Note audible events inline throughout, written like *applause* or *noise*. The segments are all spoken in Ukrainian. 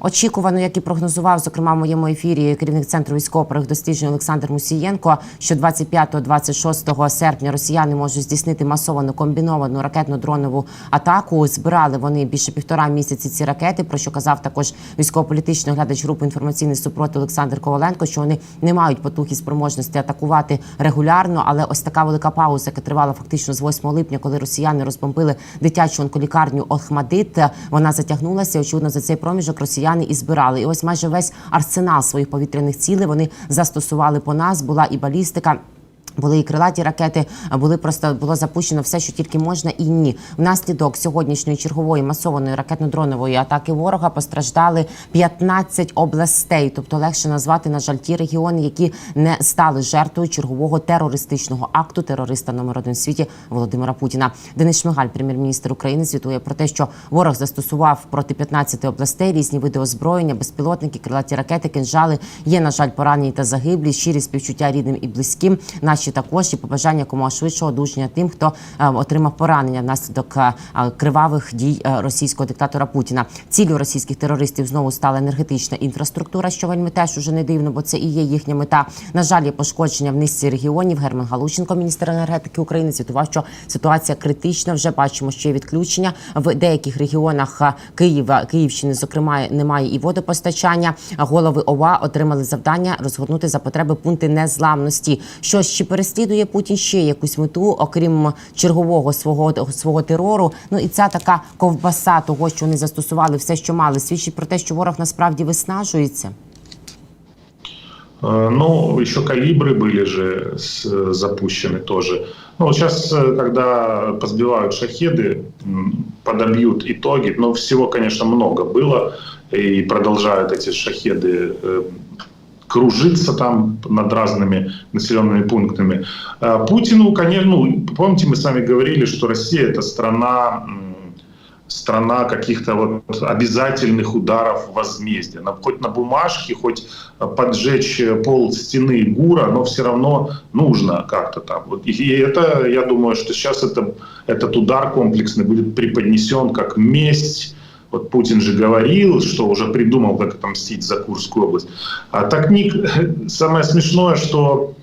Очікувано, як і прогнозував, зокрема в моєму ефірі керівник центру військово досліджень Олександр Мусієнко, що 25-26 серпня росіяни можуть здійснити масовану комбіновану ракетно-дронову атаку. Збирали вони більше півтора місяці ці ракети. Про що казав також військово-політичний оглядач групи інформаційний супротив Олександр Коваленко, що вони не мають потух і спроможності атакувати регулярно. Але ось така велика пауза, яка тривала фактично з 8 липня, коли росіяни розбомбили дитячу онколікарню Охмадит, вона затягнулася. Очевидно, за цей проміжок росіяни і збирали. І ось майже весь арсенал своїх повітряних цілей вони застосували по нас. Була і балістика. Були і крилаті ракети, були просто було запущено все, що тільки можна, і ні. Внаслідок сьогоднішньої чергової масованої ракетно-дронової атаки ворога постраждали 15 областей. Тобто легше назвати на жаль ті регіони, які не стали жертвою чергового терористичного акту терориста номер один в світі Володимира Путіна. Денис Шмигаль, прем'єр-міністр України, звітує про те, що ворог застосував проти 15 областей різні види озброєння, безпілотники, крилаті ракети, кинжали. Є на жаль поранені та загиблі. Щирі співчуття рідним і близьким. Наші також і побажання якомога швидшого одужання тим, хто е, отримав поранення внаслідок е, кривавих дій е, російського диктатора Путіна. Ціллю російських терористів знову стала енергетична інфраструктура, що вельми теж уже не дивно, бо це і є їхня мета. На жаль, є пошкодження в низці регіонів. Герман Галущенко, міністр енергетики України, звітував, що ситуація критична. Вже бачимо, що є відключення в деяких регіонах Києва, Київщини, зокрема, немає і водопостачання. Голови ОВА отримали завдання розгорнути за потреби пункти незламності. Що чи переслідує Путін ще якусь мету, окрім чергового свого свого терору? Ну і ця така ковбаса того, що вони застосували все, що мали, свідчить про те, що ворог насправді виснажується. Э, Ну, еще калибры были же с- запущены тоже. Ну, вот сейчас, э, когда позбивают шахеды, м, подобьют итоги, но всего, конечно, много было, и продолжают эти шахеды э, кружиться там над разными населенными пунктами. А Путину, конечно, ну, помните, мы с вами говорили, что Россия это страна страна каких-то вот обязательных ударов возмездия. На- Хоть на бумажке, хоть э, поджечь пол стены ГУРа, но все равно нужно как-то там. Вот. И это, я думаю, что сейчас это, этот удар комплексный будет преподнесен как месть. Вот Путин же говорил, что уже придумал, как отомстить за Курскую область. А так Ник, *laughs* самое смешное, что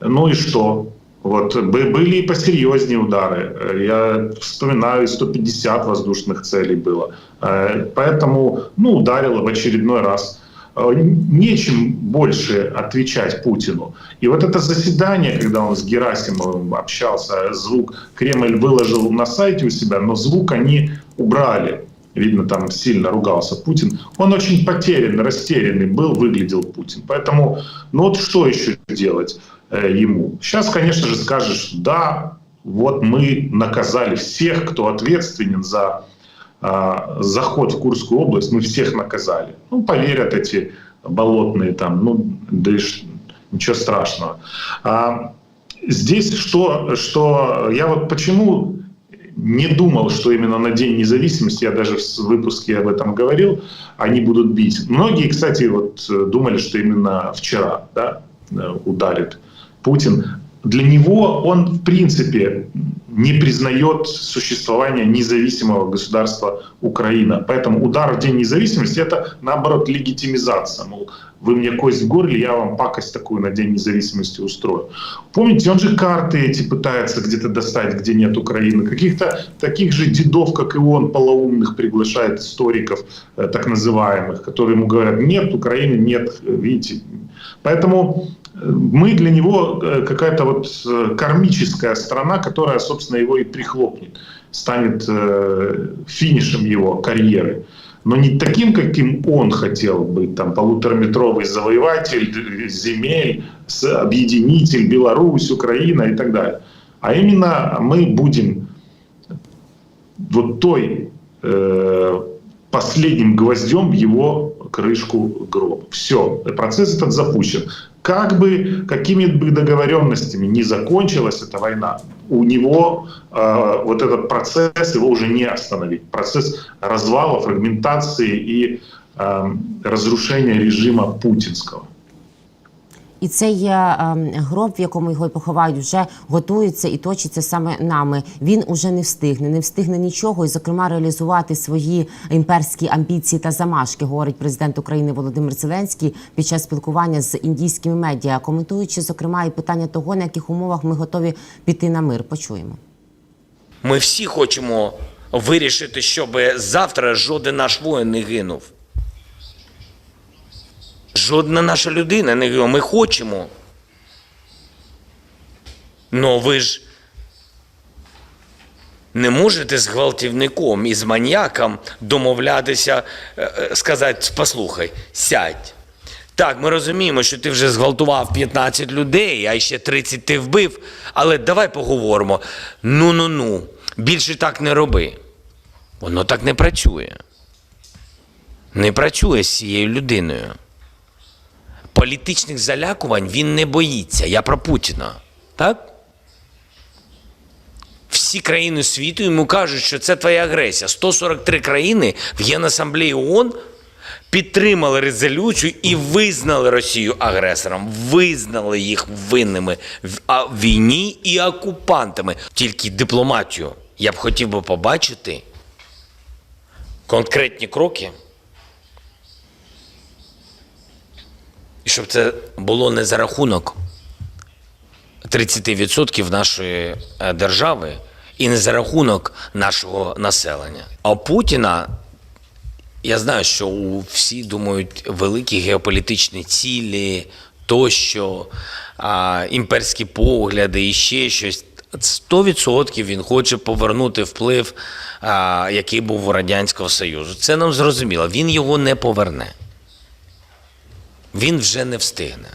ну и что? Вот бы- были и посерьезнее удары. Я вспоминаю, 150 воздушных целей было. Э, Поэтому, ну, ударило в очередной раз. Э, Нечем больше отвечать Путину. И вот это заседание, когда он с Герасимовым общался, звук Кремль выложил на сайте у себя, но звук они убрали. Видно, там сильно ругался Путин. Он очень потерян, растерянный был, выглядел Путин. Поэтому, ну вот что еще делать э, ему? Сейчас, конечно же, скажешь, да, вот мы наказали всех, кто ответственен за а, заход в Курскую область, мы всех наказали. Ну, поверят эти болотные там, ну, да и ничего страшного. А, здесь что, что я вот почему не думал, что именно на День независимости, я даже в выпуске об этом говорил, они будут бить. Многие, кстати, вот э, думали, что именно вчера да, э, ударит Путин. Для него он, в принципе, не признает существование независимого государства Украина. Поэтому удар в День независимости – это, наоборот, легитимизация. Мол, вы мне кость в горле, я вам пакость такую на День независимости устрою. Помните, он же карты эти пытается где-то достать, где нет Украины. Каких-то таких же дедов, как и он, полоумных приглашает историков, э, так называемых, которые ему говорят, нет Украины, нет, э, видите. Поэтому э, мы для него э, какая-то вот э, кармическая страна, которая, собственно, его и прихлопнет, станет финишем его карьеры. Но не таким, каким он хотел быть, там, полутораметровый завоеватель земель, объединитель, Беларусь, Украина и так далее. А именно мы будем вот той последним гвоздем его крышку гроба. Все, процесс этот запущен. Как бы, какими бы договоренностями не закончилась эта война, у него э, вот этот процесс, его уже не остановить. Процесс развала, фрагментации и э, разрушения режима путинского. І цей ем, гроб, в якому його поховають, вже готується і точиться саме нами. Він уже не встигне, не встигне нічого, і зокрема реалізувати свої імперські амбіції та замашки, говорить президент України Володимир Зеленський під час спілкування з індійськими медіа, коментуючи зокрема і питання того, на яких умовах ми готові піти на мир. Почуємо. Ми всі хочемо вирішити, щоб завтра жоден наш воїн не гинув. Жодна наша людина не гинула. Ми хочемо. Ну ви ж не можете з гвалтівником і з маньяком домовлятися, е, е, сказати, послухай, сядь. Так, ми розуміємо, що ти вже зґвалтував 15 людей, а ще 30 ти вбив. Але давай поговоримо. Ну ну ну, більше так не роби. Воно так не працює. Не працює з цією людиною. Політичних залякувань він не боїться. Я про Путіна. Так? Всі країни світу йому кажуть, що це твоя агресія. 143 країни в Генасамблеї ООН підтримали резолюцію і визнали Росію агресором, визнали їх винними в війні і окупантами. Тільки дипломатію я б хотів би побачити конкретні кроки. І щоб це було не за рахунок 30% нашої е, держави і не за рахунок нашого населення. А Путіна я знаю, що у всі думають великі геополітичні цілі, тощо, імперські погляди і ще щось. 100% він хоче повернути вплив, який був у Радянського Союзу. Це нам зрозуміло. Він його не поверне. Він вже не встигне.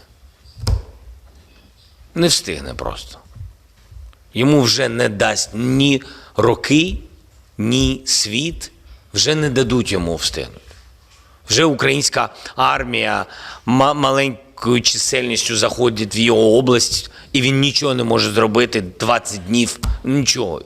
Не встигне просто. Йому вже не дасть ні роки, ні світ, вже не дадуть йому встигнути. Вже українська армія маленькою чисельністю заходить в його область, і він нічого не може зробити 20 днів. Нічого.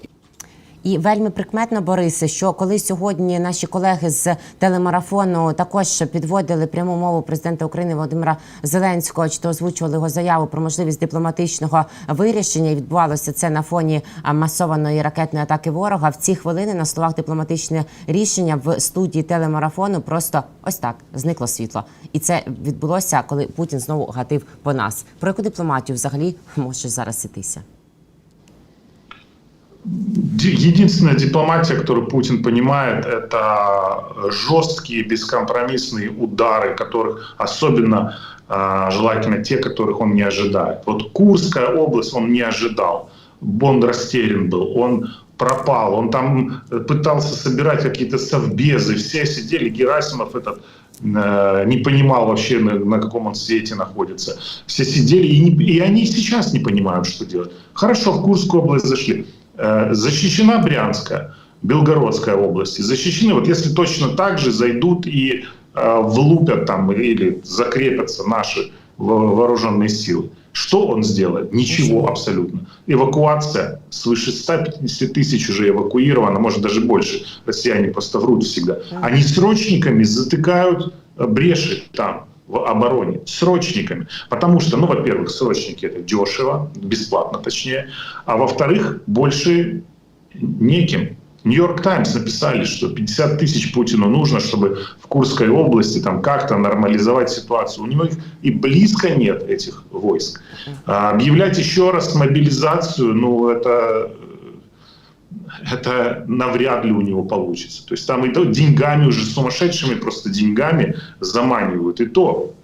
І вельми прикметно, Борисе, що коли сьогодні наші колеги з телемарафону також підводили пряму мову президента України Володимира Зеленського, чи то озвучували його заяву про можливість дипломатичного вирішення, і відбувалося це на фоні масованої ракетної атаки ворога. В ці хвилини на словах дипломатичне рішення в студії телемарафону просто ось так зникло світло, і це відбулося, коли Путін знову гатив по нас. Про яку дипломатію взагалі може зараз ітися? Ди- Единственная дипломатия, которую Путин понимает, это жесткие, бескомпромиссные удары, которых особенно а, желательно те, которых он не ожидает. Вот Курская область он не ожидал. Бонд растерян был, он пропал, он там э, пытался собирать какие-то совбезы, все сидели, Герасимов этот э, не понимал вообще, на, на каком он свете находится. Все сидели, и, не- и они сейчас не понимают, что делать. Хорошо, в Курскую область зашли. Э, Защищена Брянская, Белгородская области. Защищены, вот если точно так же зайдут и э, влупят там или закрепятся наши во- вооруженные силы. Что он сделает? Ничего абсолютно. Эвакуация. Свыше 150 тысяч уже эвакуировано, может даже больше. Россияне просто врут всегда. Они срочниками затыкают э, бреши там в обороне. Срочниками. Потому что, ну, во-первых, срочники это дешево, бесплатно точнее. А во-вторых, больше неким. Нью-Йорк Таймс написали, что 50 тысяч Путину нужно, чтобы в Курской области там как-то нормализовать ситуацию. У него их и близко нет, этих войск. А объявлять еще раз мобилизацию, ну, это это навряд ли у него получится. То есть там и то деньгами уже сумасшедшими просто деньгами заманивают. И то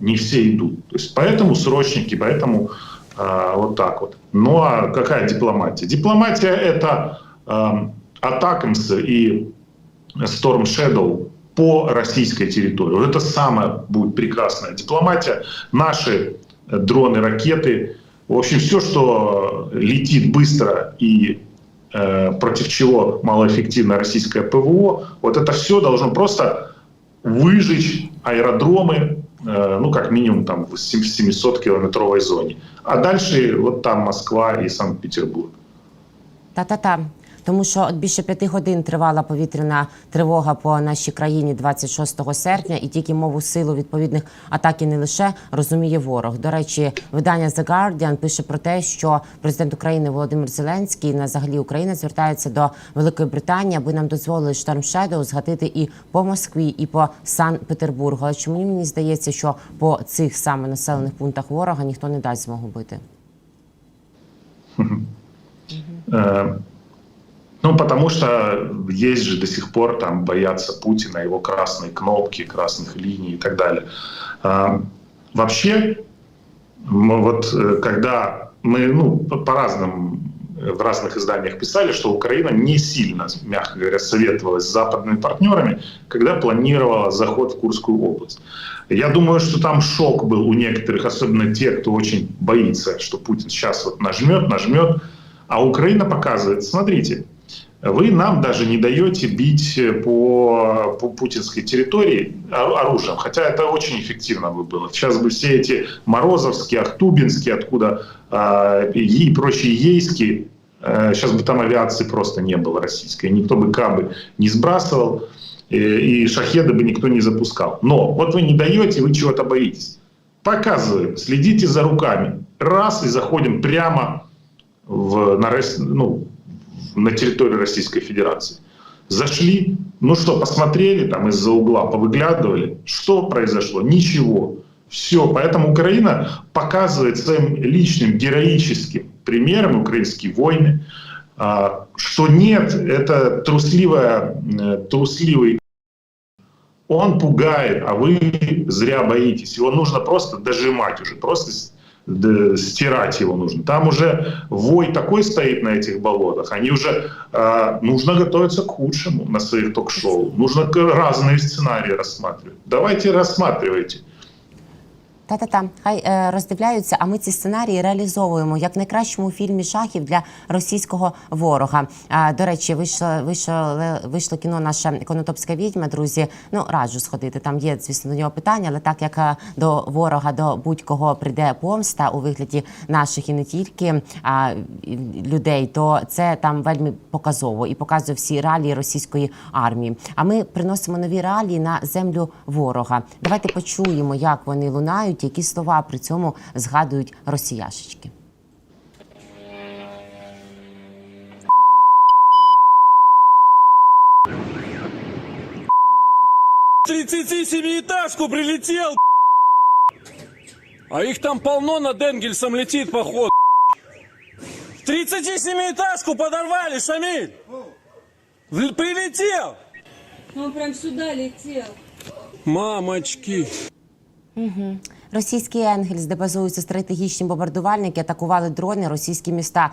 не все идут. То есть поэтому срочники, поэтому а, вот так вот. Ну а какая дипломатия? Дипломатия это а, атакамсы и Storm Shadow по российской территории. Вот это самая будет прекрасная дипломатия. Наши э, дроны, ракеты, в общем, все, что летит быстро и э, против чего малоэффективно российское ПВО, вот это все должно просто выжечь аэродромы, э, ну, как минимум, там, в 700-километровой зоне. А дальше вот там Москва и Санкт-Петербург. Та-та-та. Тому що от більше п'яти годин тривала повітряна тривога по нашій країні 26 серпня, і тільки мову силу відповідних атак і не лише розуміє ворог. До речі, видання The Guardian пише про те, що президент України Володимир Зеленський на взагалі Україна звертається до Великої Британії, аби нам дозволили Storm Shadow згатити і по Москві, і по Санкт-Петербургу. Але чому мені здається, що по цих саме населених пунктах ворога ніхто не дасть змогу бити? Ну, потому что есть же до сих пор там боятся Путина, его красные кнопки, красных линий и так далее. А, Вообще, мы вот э, когда мы ну, по- по-разному э, в разных изданиях писали, что Украина не сильно, мягко говоря, советовалась с западными партнерами, когда планировала заход в Курскую область. Я думаю, что там шок был у некоторых, особенно те, кто очень боится, что Путин сейчас вот нажмет, нажмет. А Украина показывает, смотрите, вы нам даже не даете бить по, по путинской территории о- оружием, хотя это очень эффективно бы было. Сейчас бы все эти Морозовские, Ахтубинские, откуда э, и прочие ейские, э, сейчас бы там авиации просто не было российской, никто бы кабы не сбрасывал, э, и шахеды бы никто не запускал. Но вот вы не даете, вы чего-то боитесь. Показываем, следите за руками. Раз и заходим прямо в, на, ну, на территорию Российской Федерации. Зашли, ну что, посмотрели там из-за угла, повыглядывали. Что произошло? Ничего. Все, поэтому Украина показывает своим личным героическим примером, украинские войны, а, что нет, это трусливая, э, трусливый он пугает, а вы зря боитесь. Его нужно просто дожимать уже, просто стирать его нужно. Там уже вой такой стоит на этих болотах, они уже э, нужно готовиться к худшему на своих ток-шоу. Нужно к- разные сценарии рассматривать. Давайте рассматривайте. Та-та-та, хай е, роздивляються, а ми ці сценарії реалізовуємо як найкращому фільмі шахів для російського ворога. До речі, вийшло, вийшло, вийшло кіно наша конотопська відьма. Друзі, ну раджу сходити. Там є, звісно, до нього питання, але так як е, до ворога, до будь-кого прийде помста у вигляді наших і не тільки а, людей, то це там вельми показово і показує всі реалії російської армії. А ми приносимо нові реалії на землю ворога. Давайте почуємо, як вони лунають, які слова при цьому згадують росіяшечки. Тридцатисемиэтажку прилетел, а их там полно над Энгельсом летит, походу. Тридцатисемиэтажку подорвали, Шамиль! В- Прилетел! Он прям сюда летел. Мамочки! Російський Енгельс, де базуються стратегічні бомбардувальники, атакували дрони російські міста